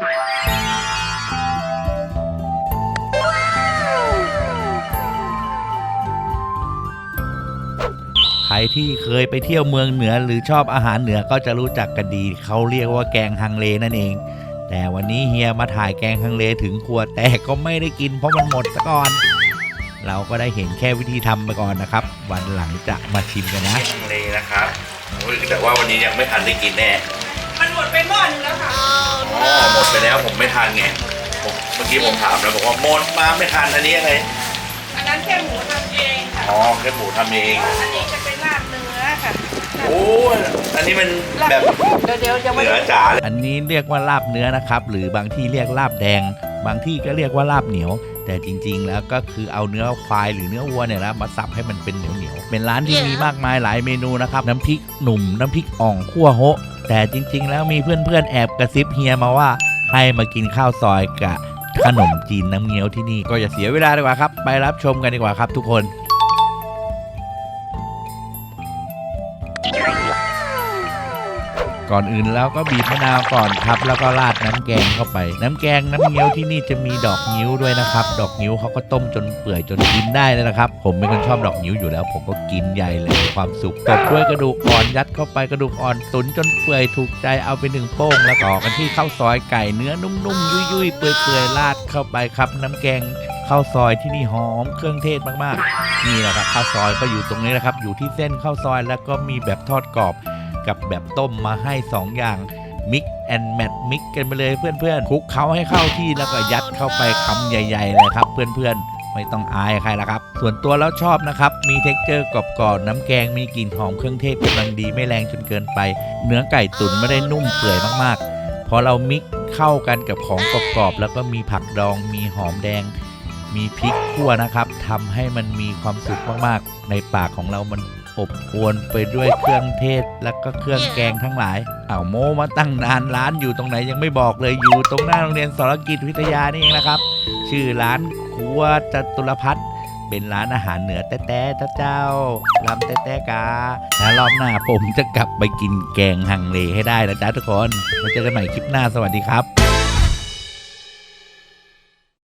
ใครที่เคยไปเที่ยวเมืองเหนือหรือชอบอาหารเหนือก็จะรู้จักกันดี เขาเรียกว่าแกงฮังเลนั่นเอง แต่วันนี้เฮียมาถ่ายแกงฮังเลถึงครัวแต่ก็ไม่ได้กินเพราะมันหมดซะก่อน เราก็ได้เห็นแค่วิธีทำไปก่อนนะครับ วันหลังจะมาชิมกันนะ ฮังเลนะครับแต่ว่าวันนี้ยังไม่ทันได้กินแน่ มันหมดไปหม้อนึงแล้วค่ะอ๋อหมด ไปแล้วผมไม่ทันไงผมเมื่อกี้ผมถามแล้วบอกว่าหมดมาไม่ทันอันนี้อะไรอันนั้นแค่หมูทำเองค่ะอ๋อแค่หมูทำเอง อันนี้จะเป็นลาบเนื้อค่ะโอ้ยอันนี้มันแบบเดี๋ยวเดี๋ยวยังไม่เหนือจ๋าเลยอันนี้เรียกว่าลาบเนื้อนะครับ หรือบางที่เรียกลาบแดง บางที่ก็เรียกว่าลาบเหนียว แต่จริงๆแล้วก็คือเอาเนื้อควายหรือเนื้อวัวเนี่ยนะมาสับให้มันเป็นเหนียวๆเป็นร้านที่มีมากมายหลายเมนูนะครับ น้ำพริกหนุ่ม น้ำพริกอ่องคั่วโฮะแต่จริงๆ แล้วมีเพื่อนๆแอบกระซิบเฮียมาว่า ให้มากินข้าวซอยกับขนมจีนน้ำเงี้ยวที่นี่ก็อย่าเสียเวลาดีกว่าครับ ไปรับชมกันดีกว่าครับทุกคน ก่อนอื่นแล้วก็บีบมะนาวก่อนครับ แล้วก็ราดน้ำแกงเข้าไป น้ำแกงน้ำเงี้ยวที่นี่จะมีดอกงิ้วด้วยนะครับ ดอกงิ้วเขาก็ต้มจนเปื่อยจนกินได้เลยนะครับ ผมเป็นคนชอบดอกงิ้วอยู่แล้ว ผมก็กินใหญ่เลยความสุขตบด้วยกระดูกอ่อนยัดเข้าไปกระดูกอ่อนตุนจนเปื่อยถูกใจเอาไปหนึ่งโป้งแล้วต่อกันที่ข้าวซอยไก่เนื้อนุ่มๆยุ่ยๆเปื่อยๆราดเข้าไปครับ น้ำแกงข้าวซอยที่นี่หอมเครื่องเทศมากๆ นี่แหละครับข้าวซอยก็อยู่ตรงนี้นะครับ อยู่ที่เส้นข้าวซอยแล้วก็มีแบบทอดกรอบ กับแบบต้มมาให้ 2 อย่างมิกแอนแมทมิกกันไปเลยเพื่อนๆคลุกเขาให้เข้าที่แล้วก็ยัดเข้าไปคำใหญ่ๆเลยครับ เพื่อนๆไม่ต้องอายใครละครับ ส่วนตัวแล้วชอบนะครับ มีเท็กเจอร์กรอบๆน้ำแกงมีกลิ่นหอมเครื่องเทศกำลังดีไม่แรงจนเกินไป เนื้อไก่ตุ๋นไม่ได้นุ่มเปื่อยมากๆ พอเรามิกเข้ากันกับของกรอบๆแล้วก็มีผักดอง มีหอมแดง มีพริกขั่วนะครับทำให้มันมีความสุขมากๆ ในปากของเรามัน อบอวนไปด้วยเครื่องเทศ และก็เครื่องแกงทั้งหลายอ้าวโมมาตั้งนานร้านอยู่ตรงไหนยังไม่บอกเลยอยู่ตรงหน้าโรงเรียนสรกิจวิทยานี่เองนะครับ ชื่อร้านครัวจตุรพัฒน์เป็นร้านอาหารเหนือแต้ๆท่าเจ้าลำแต้ๆกาแล้วรอบหน้าผมจะกลับไปกินแกงฮังเลให้ได้นะจ๊ะทุกคนมาเจอกันใหม่คลิปหน้าสวัสดีครับ